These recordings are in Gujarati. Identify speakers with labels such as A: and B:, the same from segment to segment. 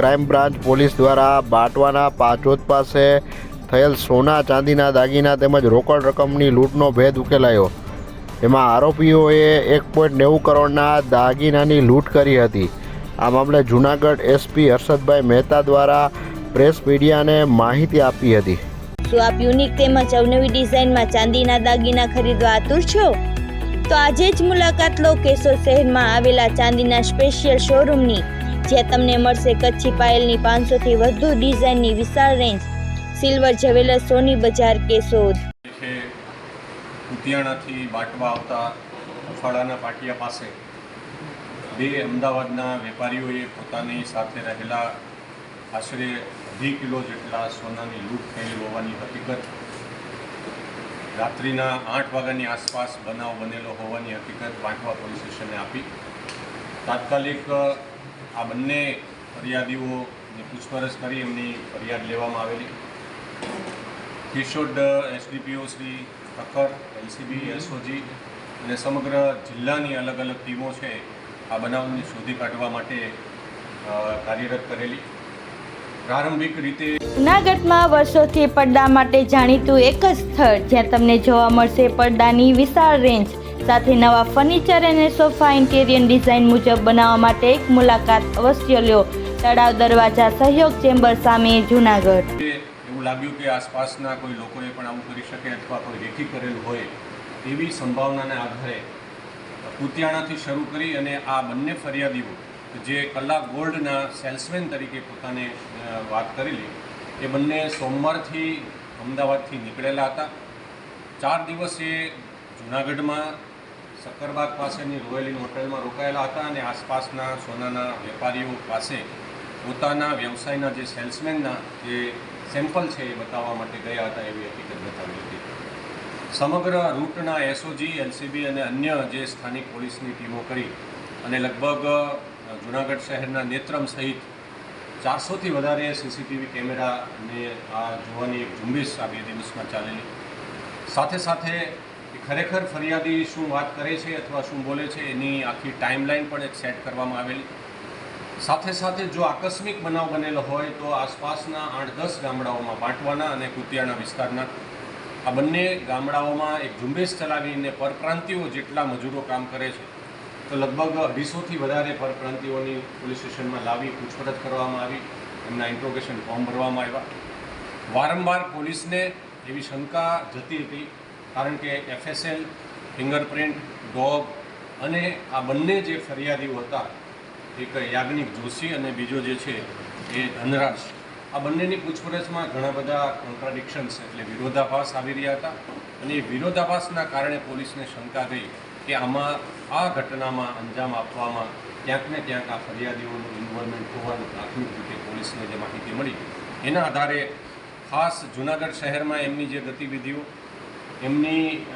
A: ક્રાઇમ બ્રાન્ચ પોલીસ દ્વારા બાટવાના પાચોદ પાસે થયેલ સોના, ચાંદીના, દાગીના તેમજ રોકડ રકમની લૂંટનો ભેદ ઉકેલાયો. એમાં આરોપીઓએ એક પોઈન્ટ નેવું કરોડના દાગીનાની લૂંટ કરી હતી. આ મામલે જૂનાગઢ એસપી હર્ષદભાઈ મહેતા દ્વારા પ્રેસ મીડિયાને માહિતી આપી હતી.
B: શું આપ યુનિક તેમજ અવનવી ડિઝાઇનમાં ચાંદીના, દાગીના ખરીદવા આતુર છો? તો આજે જ મુલાકાત લો કેશોદ શહેરમાં આવેલા ચાંદીના સ્પેશિયલ શોરૂમની જ્યાં તમને મળશે કચ્છી પાયલની પાંચસોથી વધુ ડિઝાઇનની વિશાળ રેન્જ સિલ્વર જ્વેલર્સ સોની બજાર કેશોદ
C: છે કુતિયાણાથી બાટવા આવતા અફાળાના પાટિયા પાસે બે અમદાવાદના વેપારીઓએ પોતાની સાથે રહેલા આશરે અઢી કિલો જેટલા સોનાની લૂંટ થયેલી હોવાની હકીકત, રાત્રિના આઠ વાગ્યાની આસપાસ બનાવ બનેલો હોવાની હકીકત વાંકવા પોલીસ સ્ટેશને આપી. તાત્કાલિક આ બંને ફરિયાદીઓને પૂછપરછ કરી એમની ફરિયાદ લેવામાં આવેલી. Keshod SDPO Shri Thakkar LCB SOG અને સમગ્ર જિલ્લાની અલગ અલગ ટીમો છે આ બનાવને શોધી કાઢવા માટે કાર્યરત કરેલી. પ્રારંભિક રીતે
B: જૂનાગઢમાં વર્ષોથી પડદા માટે જાણીતું એક જ સ્થળ જ્યાં તમને જોવા મળશે પડદાની વિશાળ રેન્જ સાથે નવા ફર્નિચર અને સોફા ઇન્ટેરિયર ડિઝાઇન મુજબ બનાવવા માટે એક મુલાકાત અવશ્ય લ્યો. તળાવ દરવાજા સહયોગ ચેમ્બર સામે જૂનાગઢ.
C: એવું લાગ્યું કે આસપાસના કોઈ લોકોએ પણ આવું કરી શકે અથવા કોઈ રેકી કરેલું હોય એવી સંભાવનાને આધારે કુતિયાણાથી શરૂ કરી અને આ બંને ફરિયાદીઓ જે કલાક ગોલ્ડના સેલ્સમેન તરીકે પોતાને વાત કરેલી, એ બંને સોમવારથી અમદાવાદથી નીકળેલા હતા. ચાર દિવસ એ જૂનાગઢમાં સક્કરબાગ પાસેની રોયલ ઇન હોટેલમાં રોકાયેલા હતા અને આસપાસના સોનાના વેપારીઓ પાસે પોતાના વ્યવસાયના જે સેલ્સમેનના જે સેમ્પલ છે એ બતાવવા માટે ગયા હતા એવી હકીકત બતાવી હતી. સમગ્ર રૂટના એસઓજી એલસીબી અને અન્ય જે સ્થાનિક પોલીસની ટીમો કરી અને લગભગ જૂનાગઢ શહેરના નેત્રમ સહિત ચારસોથી વધારે સીસીટીવી કેમેરાને આ જોવાની એક ઝુંબેશ આ બે દિવસમાં ચાલેલી. સાથે સાથે એ ખરેખર ફરિયાદી શું વાત કરે છે અથવા શું બોલે છે એની આખી ટાઈમલાઈન પણ એક સેટ કરવામાં આવેલી. સાથે સાથે જો આકસ્મિક બનાવ બનેલો હોય તો આસપાસના આઠ દસ ગામડાઓમાં બાંટવાના અને કુતિયાના વિસ્તારના. આ બંને ગામડાઓમાં એક ઝુંબેશ ચલાવીને પરપ્રાંતિઓ જેટલા મજૂરો કામ કરે છે, તો લગભગ અઢીસોથી વધારે પરપ્રાંતિઓની પોલીસ સ્ટેશનમાં લાવી પૂછપરછ કરવામાં આવી, એમના ઇન્ટ્રોગેશન ફોર્મ ભરવામાં આવ્યા. વારંવાર પોલીસને એવી શંકા જતી હતી કારણ કે એફએસએલ ફિંગરપ્રિન્ટ ડોગ અને આ બંને જે ફરિયાદીઓ હતા, એક યાજ્ઞિક જોશી અને બીજો જે છે એ ધનરાજ, આ બંનેની પૂછપરછમાં ઘણા બધા કોન્ટ્રાડિક્શન્સ એટલે વિરોધાભાસ આવી રહ્યા હતા અને એ વિરોધાભાસના કારણે પોલીસને શંકા ગઈ કે આમાં આ ઘટનામાં અંજામ આપવામાં ક્યાંક ને ક્યાંક આ ફરિયાદીઓનું ઇન્વોલ્વમેન્ટ હોવાનું પ્રાથમિક રીતે પોલીસને જે માહિતી મળી. એના આધારે ખાસ જૂનાગઢ શહેરમાં એમની જે ગતિવિધિઓ એમની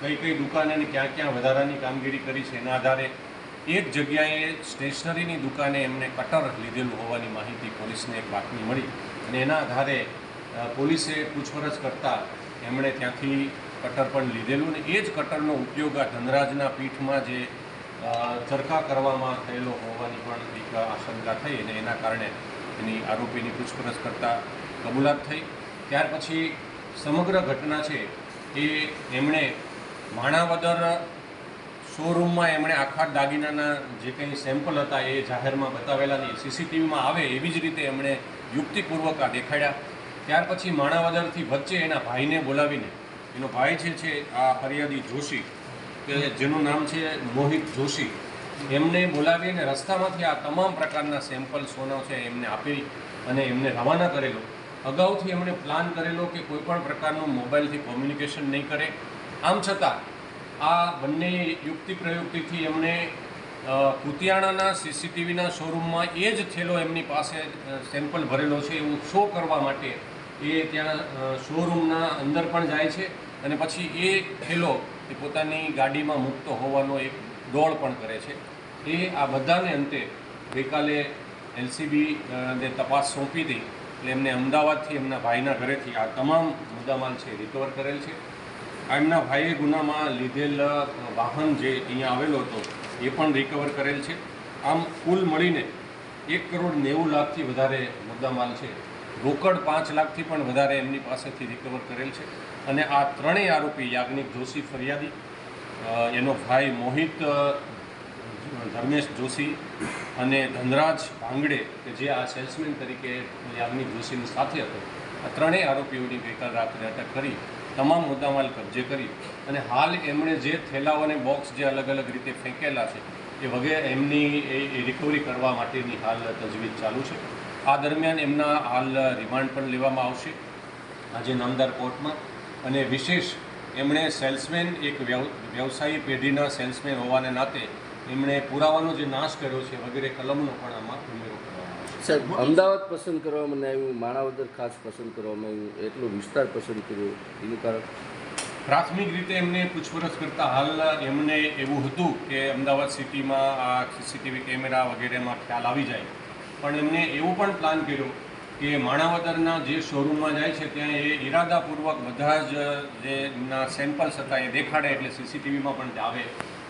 C: કઈ કઈ દુકાને ક્યાં ક્યાં વધારાની કામગીરી કરી છે એના આધારે એક જગ્યાએ સ્ટેશનરીની દુકાને એમને કટર લીધેલું હોવાની માહિતી પોલીસને એક બાતમી મળી અને એના આધારે પોલીસે પૂછપરછ કરતાં એમણે ત્યાંથી કટર પણ લીધેલું અને એ જ કટરનો ઉપયોગ આ ધનરાજના પીઠમાં જે ચરખા કરવામાં થયેલો હોવાની પણ એક આશંકા થઈ અને એના કારણે એની આરોપીની પૂછપરછ કરતાં કબૂલાત થઈ. ત્યાર પછી સમગ્ર ઘટના છે એ એમણે માણાવદર શોરૂમમાં એમણે આખા દાગીનાના જે કંઈ સેમ્પલ હતા એ જાહેરમાં બતાવેલા નહીં સીસીટીવીમાં આવે એવી જ રીતે એમણે યુક્તિપૂર્વક આ દેખાડ્યા. ત્યાર પછી માણાવદરથી વચ્ચે એના ભાઈને બોલાવીને, એનો ભાઈ છે છે આ ફરિયાદી જોશી, કે જેનું નામ છે મોહિત જોશી, એમને બોલાવીને રસ્તામાંથી આ તમામ પ્રકારના સેમ્પલ સોના છે એમને આપી અને એમને રવાના કરેલો. અગાઉથી એમણે પ્લાન કરેલો કે કોઈપણ પ્રકારનું મોબાઈલથી કોમ્યુનિકેશન નહીં કરે. આમ છતાં, આ બંને યુક્તિ પ્રયુક્તિથી એમણે કુતિયાણાના સીસીટીવીના શોરૂમમાં એ જ થેલો એમની પાસે સેમ્પલ ભરેલો છે એવું શો કરવા માટે એ ત્યાં શોરૂમના અંદર પણ જાય છે અને પછી એ થેલો એ પોતાની ગાડીમાં મૂકતો હોવાનો એક દોડ પણ કરે છે. એ આ બધાને અંતે ગઈકાલે એલસીબી ને તપાસ સોંપી હતી એટલે એમને અમદાવાદથી એમના ભાઈના ઘરેથી આ તમામ મુદ્દામાલ છે રિકવર કરેલ છે. આ એમના ભાઈએ ગુનામાં લીધેલ વાહન જે અહીંયા આવેલો હતો, એ પણ રિકવર કરેલ છે. આમ કુલ મળીને એક કરોડ નેવું લાખથી વધારે મુદ્દામાલ છે. રોકડ પાંચ લાખથી પણ વધારે એમની પાસેથી રિકવર કરેલ છે. અને આ ત્રણેય આરોપી યાજ્ઞિક જોશી ફરિયાદી એનો ભાઈ મોહિત ધર્મેશ જોશી અને ધનરાજ ભાંગડે, કે જે આ સેલ્સમેન તરીકે યાજ્ઞિક જોશીની સાથે હતો, આ ત્રણેય આરોપીઓની ગઈકાલ રાત્રે અટક કરી, તમામ મુદ્દામાલ કબજે કરી અને હાલ એમણે જે થેલાઓ અને બોક્સ જે અલગ અલગ રીતે ફેંકેલા છે, એ વગેરે એમની એ રિકવરી કરવા માટેની હાલ તજવીજ ચાલુ છે. આ દરમિયાન એમના હાલ રિમાન્ડ પણ લેવામાં આવશે. આજે નામદાર કોર્ટમાં અને વિશેષ એમણે સેલ્સમેન એક વ્યવસાયી પેઢીના સેલ્સમેન હોવાને નાતે એમણે પુરાવાનો જે નાશ કર્યો છે વગેરે કલમનો પણ આમાં ઉમેરો
D: સાહેબ અમદાવાદ પસંદ કરવામાં આવ્યું માણાવદર ખાસ પસંદ કરવામાં આવ્યું એટલો વિસ્તાર પસંદ કર્યો એનું કારણ?
C: પ્રાથમિક રીતે એમને પૂછપરછ કરતા હાલ એમને એવું હતું કે અમદાવાદ સિટીમાં આ સીસીટીવી કેમેરા વગેરેમાં ખ્યાલ આવી જાય. પણ એમને એવું પણ પ્લાન કર્યો કે માણાવદરના જે શોરૂમમાં જાય છે, ત્યાં એ ઈરાદાપૂર્વક બધા જ જે એમના સેમ્પલ્સ હતા એ દેખાડે એટલે સીસીટીવીમાં પણ આવે.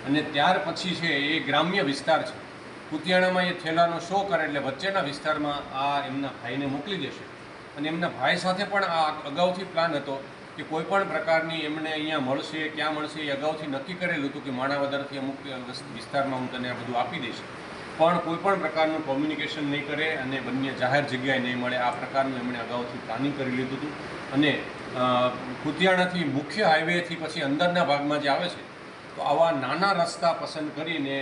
C: અને ત્યાર પછી છે એ ગ્રામ્ય વિસ્તાર છે. કુતિયાણામાં એ થેલાનો શો કરે એટલે વચ્ચેના વિસ્તારમાં આ એમના ભાઈને મોકલી દેશે. અને એમના ભાઈ સાથે પણ આ અગાઉથી પ્લાન હતો કે કોઈ પણ પ્રકારની એમને અહીંયા મળશે, ક્યાં મળશે એ અગાઉથી નક્કી કરેલું હતું કે માણાવદરથી અમુક વિસ્તારમાં હું તને આ બધું આપી દઈશ. પણ કોઈ પણ પ્રકારનું કોમ્યુનિકેશન નહીં કરે અને બંને જાહેર જગ્યાએ નહીં મળે. આ પ્રકારનું એમણે અગાઉથી પ્લાનિંગ કરી લીધું હતું. અને કુતિયાણાથી મુખ્ય હાઈવેથી પછી અંદરના ભાગમાં જે આવે છે, તો આવા નાના રસ્તા પસંદ કરીને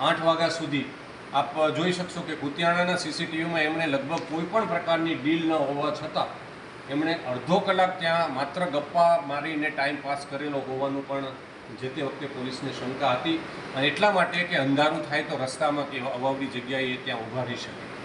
C: આઠ વાગ્યા સુધી આપ જોઈ શકશો કે કુતિયાણાના સીસીટીવીમાં એમણે લગભગ કોઈ પણ પ્રકારની ડીલ ન હોવા છતાં એમણે અડધો કલાક ત્યાં માત્ર ગપ્પા મારીને ટાઈમ પાસ કરેલો હોવાનું પણ જે તે વખતે પોલીસને શંકા હતી અને એટલા માટે કે અંધારું થાય તો રસ્તામાં કે અવાવડી જગ્યાએ ત્યાં ઊભા રહી શકે.